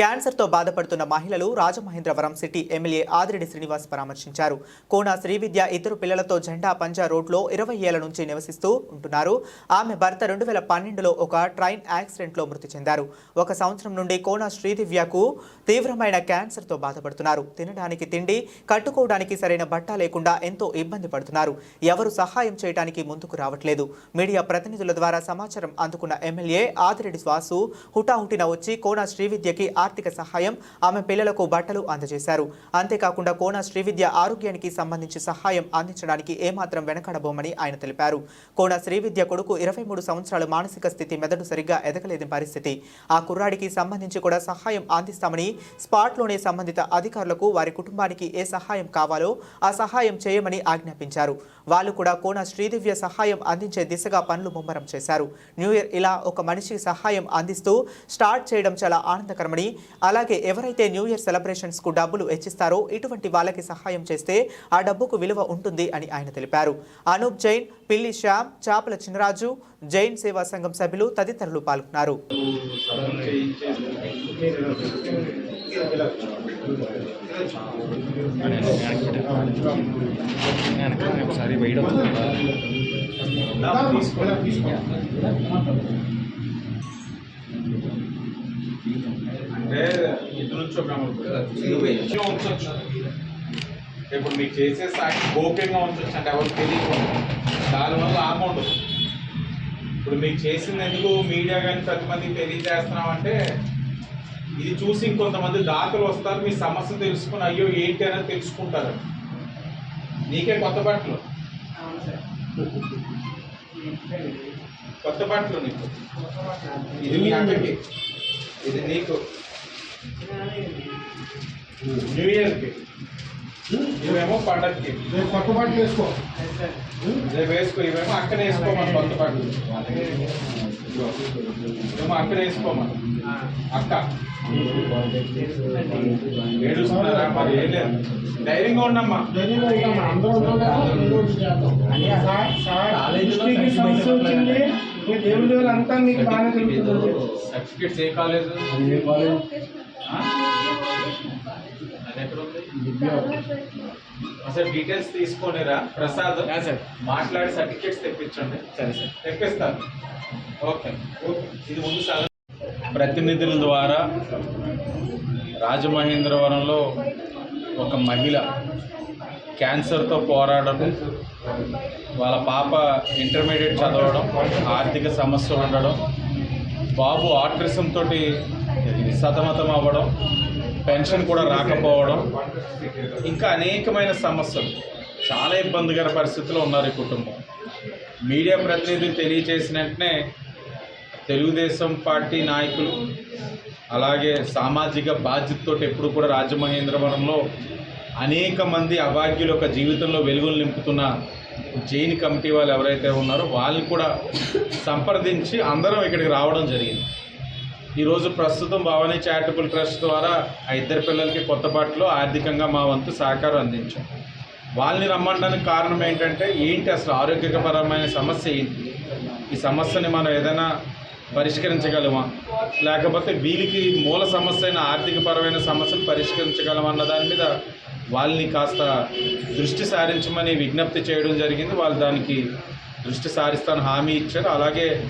క్యాన్సర్తో బాధపడుతున్న మహిళలు రాజమహేంద్రవరం సిటీ ఎమ్మెల్యే ఆదిరెడ్డి శ్రీనివాస్ పరామర్శించారు. కోన శ్రీవిద్య ఇద్దరు పిల్లలతో జెండా పంజా రోడ్లో ఇరవై ఏళ్ళ నుంచి నివసిస్తూ ఉంటున్నారు. ఆమె భర్త రెండు వేల పన్నెండులో ఒక ట్రైన్ యాక్సిడెంట్లో మృతి చెందారు. ఒక సంవత్సరం నుండి కోన శ్రీదివ్యకు తీవ్రమైన క్యాన్సర్తో బాధపడుతున్నారు. తినడానికి తిండి కట్టుకోవడానికి సరైన బట్ట లేకుండా ఎంతో ఇబ్బంది పడుతున్నారు. ఎవరు సహాయం చేయడానికి ముందుకు రావట్లేదు. మీడియా ప్రతినిధుల ద్వారా సమాచారం అందుకున్న ఎమ్మెల్యే ఆదిరెడ్డి శ్వాసు హుటాహుటిన వచ్చి కోన శ్రీవిద్యకి ఆర్థిక సహాయం ఆమె పిల్లలకు బట్టలు అందజేశారు. అంతేకాకుండా కోన శ్రీవిద్య ఆరోగ్యానికి సంబంధించి సహాయం అందించడానికి ఏమాత్రం వెనకడబోమని ఆయన తెలిపారు. కోన శ్రీవిద్య కొడుకు ఇరవై మూడు సంవత్సరాల మానసిక స్థితి మెదడు సరిగ్గా ఎదగలేని పరిస్థితి. ఆ కుర్రాడికి సంబంధించి కూడా సహాయం అందిస్తామని స్పాట్లోనే సంబంధిత అధికారులకు వారి కుటుంబానికి ఏ సహాయం కావాలో ఆ సహాయం చేయమని ఆజ్ఞాపించారు. వాళ్ళు కూడా కోన శ్రీదివ్య సహాయం అందించే దిశగా పనులు ముమ్మరం చేశారు. న్యూ ఇయర్ ఇలా ఒక మనిషికి సహాయం అందిస్తూ స్టార్ట్ చేయడం చాలా ఆనందకరమని అలాగే ఎవరైతే న్యూ ఇయర్ సెలబ్రేషన్స్కు డబ్బులు హెచ్చిస్తారో ఇటువంటి వాళ్ళకి సహాయం చేస్తే ఆ డబ్బుకు విలువ ఉంటుంది అని ఆయన తెలిపారు. అనూప్ జైన్ పిల్లి శ్యామ్ చాపల చినరాజు జైన్ సేవా సంఘం సభ్యులు తదితరులు పాల్గొన్నారు. ఒకసారి వేయడం అంటే ఇటు నుంచి ఒక ఉంచవచ్చు ఇప్పుడు మీకు చేసే సాక్షి గోప్యంగా ఉంచవచ్చు అంటే ఎవరు తెలియకుండా దానివల్ల ఆమె ఉండదు ఇప్పుడు మీకు చేసింది ఎందుకు? మీడియా కానీ ప్రతి మందికి తెలియజేస్తున్నాం అంటే ఇది చూసి ఇంకొంతమంది దాతలు వస్తారు మీ సమస్య తెలుసుకుని అయ్యో ఏంటి అనేది తెలుసుకుంటారు. నీకే కొత్త బట్టలు? కొత్త బట్టలు నీకు? ఇది మీ అక్కకి ఇది నీకు. న్యూ ఇయర్కి. ఇవేమో పండగకి రేపు కొత్త బట్టలు వేసుకో. రేపు వేసుకో ఇవేమో అక్కడ వేసుకోమని కొత్త బట్టలు ఇవేమో అక్కడ వేసుకోమని. అక్క. ఏడుస్తున్నారా? మరి ఏం లేదు. ధైర్యంగా ఉండమ్మా. ధైర్యంగా అందరూ మీ దేవుడి దేవుడు అంతా మీకు బాగా తెలుస్తుంది. సర్టిఫికేట్స్ ఏ కాలేజ్? ఎక్కడ ఉంది అసలు డీటెయిల్స్ తీసుకోనిరా ప్రసాద్ సార్. మాట్లాడి సర్టిఫికేట్స్ తెప్పించండి. సరే సార్. తెప్పిస్తాను. ఓకే. ఇది ముందు సార్. ప్రతినిధుల ద్వారా రాజమహేంద్రవరంలో ఒక మహిళ క్యాన్సర్తో పోరాడడం వాళ్ళ పాప ఇంటర్మీడియట్ చదవడం ఆర్థిక సమస్యలు ఉండడం బాబు ఆర్టిజం తోటి సతమతం అవ్వడం పెన్షన్ కూడా రాకపోవడం ఇంకా అనేకమైన సమస్యలు. చాలా ఇబ్బందికర పరిస్థితిలో ఉన్నారు ఈ కుటుంబం. మీడియా ప్రతినిధులు తెలియజేసిన వెంటనే తెలుగుదేశం పార్టీ నాయకులు అలాగే సామాజిక బాధ్యతతో ఎప్పుడు కూడా రాజమహేంద్రవరంలో అనేక మంది అభాగ్యుల యొక్క జీవితంలో వెలుగులు నింపుతున్న జైన్ కమిటీ వాళ్ళు ఎవరైతే ఉన్నారో వాళ్ళు కూడా సంప్రదించి అందరం ఇక్కడికి రావడం జరిగింది. ఈరోజు ప్రస్తుతం భవానీ చారిటబుల్ ట్రస్ట్ ద్వారా ఆ ఇద్దరు పిల్లలకి కొత్త ఆర్థికంగా మా వంతు సహకారం అందించాం. వాళ్ళని రమ్మడానికి కారణం ఏంటంటే ఏంటి అసలు ఆరోగ్యపరమైన సమస్య ఏంటి? ఈ సమస్యని మనం ఏదైనా పరిష్కరించగలమా? లేకపోతే వీళ్ళకి మూల సమస్య అయిన ఆర్థికపరమైన సమస్యను పరిష్కరించగలమా అన్న దాని మీద వాళ్ళని కాస్త దృష్టి సారించమని విజ్ఞప్తి చేయడం జరిగింది. వాళ్ళు దానికి దృష్టి సారిస్తాను హామీ ఇచ్చారు. అలాగే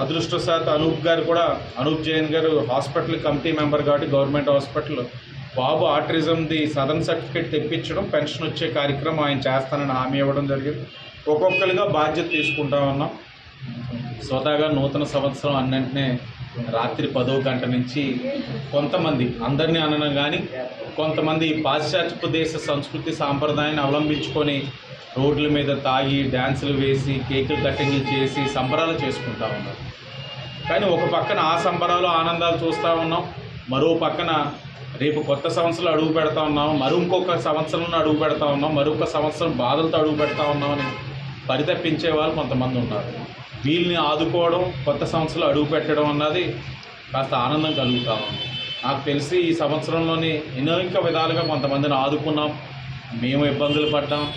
అదృష్టశాత్ అనూప్ గారు కూడా Anoop Jain garu hospital committee member కాబట్టి గవర్నమెంట్ హాస్పిటల్. బాబు ఆర్టిజంది సదన్ సర్టిఫికేట్ తెప్పించడం పెన్షన్ వచ్చే కార్యక్రమం ఆయన చేస్తానని హామీ ఇవ్వడం జరిగింది. ఒక్కొక్కరిగా బాధ్యత తీసుకుంటా ఉన్నాం స్వతహాగా నూతన సంవత్సరం అన్నింటినే రాత్రి పదో గంట నుంచి కొంతమంది అందరినీ అనడం కానీ కొంతమంది పాశ్చాత్య దేశ సంస్కృతి సాంప్రదాయాన్ని అవలంబించుకొని రోడ్ల మీద తాగి డ్యాన్సులు వేసి కేకులు కటింగ్లు చేసి సంబరాలు చేసుకుంటా ఉన్నారు. కానీ ఒక పక్కన ఆ సంబరాలు ఆనందాలు చూస్తూ ఉన్నాం. మరో పక్కన రేపు కొత్త సంవత్సరం అడుగు పెడతా ఉన్నాం. మరో ఇంకొక సంవత్సరంలో అడుగు పెడతా ఉన్నాం. మరొక సంవత్సరం బాధలతో అడుగు పెడతా ఉన్నామని పరితప్పించే వాళ్ళు కొంతమంది ఉన్నారు. వీళ్ళని ఆదుకోవడం కొత్త సంవత్సరంలో అడుగు పెట్టడం అన్నది కాస్త ఆనందం కలుగుతా ఉంది. నాకు తెలిసి ఈ సంవత్సరంలోని అనేక విధాలుగా కొంతమందిని ఆదుకున్నాం. మేము ఇబ్బందులు పడ్డాం.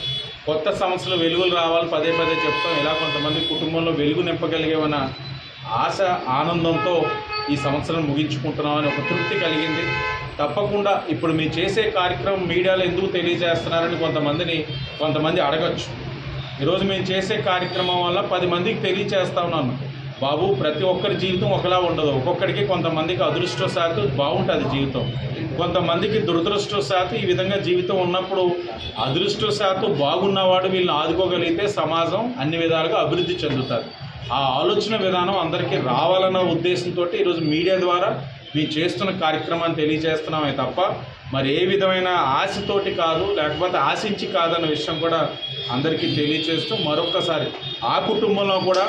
కొత్త సంవత్సరం వెలుగులు రావాలి పదే పదే చెప్తాం. ఇలా కొంతమంది కుటుంబంలో వెలుగు నింపగలిగేమన్న ఆశ ఆనందంతో ఈ సంవత్సరం ముగించుకుంటున్నామని ఒక తృప్తి కలిగింది. తప్పకుండా ఇప్పుడు మీరు చేసే కార్యక్రమం మీడియాలో ఎందుకు తెలియజేస్తున్నారని కొంతమందిని కొంతమంది అడగచ్చు. ఈరోజు మేము చేసే కార్యక్రమం వల్ల పది మందికి తెలియచేస్తా ఉన్నాను. బాబు ప్రతి ఒక్కరి జీవితం ఒకలా ఉండదు. ఒక్కొక్కడికి కొంతమందికి అదృష్టశాత్తు బాగుంటుంది జీవితం. కొంతమందికి దురదృష్టశాత్తు ఈ విధంగా జీవితం ఉన్నప్పుడు అదృష్టశాత్తు బాగున్నవాడు వీళ్ళని ఆదుకోగలిగితే సమాజం అన్ని విధాలుగా అభివృద్ధి చెందుతుంది. ఆ ఆలోచన విధానం అందరికీ రావాలన్న ఉద్దేశంతో ఈరోజు మీడియా ద్వారా మేము చేస్తున్న కార్యక్రమాన్ని తెలియజేస్తున్నామే తప్ప మరి ఏ విధమైన ఆశతోటి కాదు లేకపోతే ఆశించి కాదన్న విషయం కూడా అందరికీ తెలియజేస్తూ మరొక్కసారి ఆ కుటుంబంలో కూడా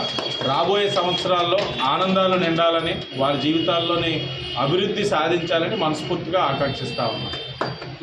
రాబోయే సంవత్సరాల్లో ఆనందాలు నిండాలని వారి జీవితాల్లోని అభివృద్ధి సాధించాలని మనస్ఫూర్తిగా ఆకాంక్షిస్తా ఉన్నాను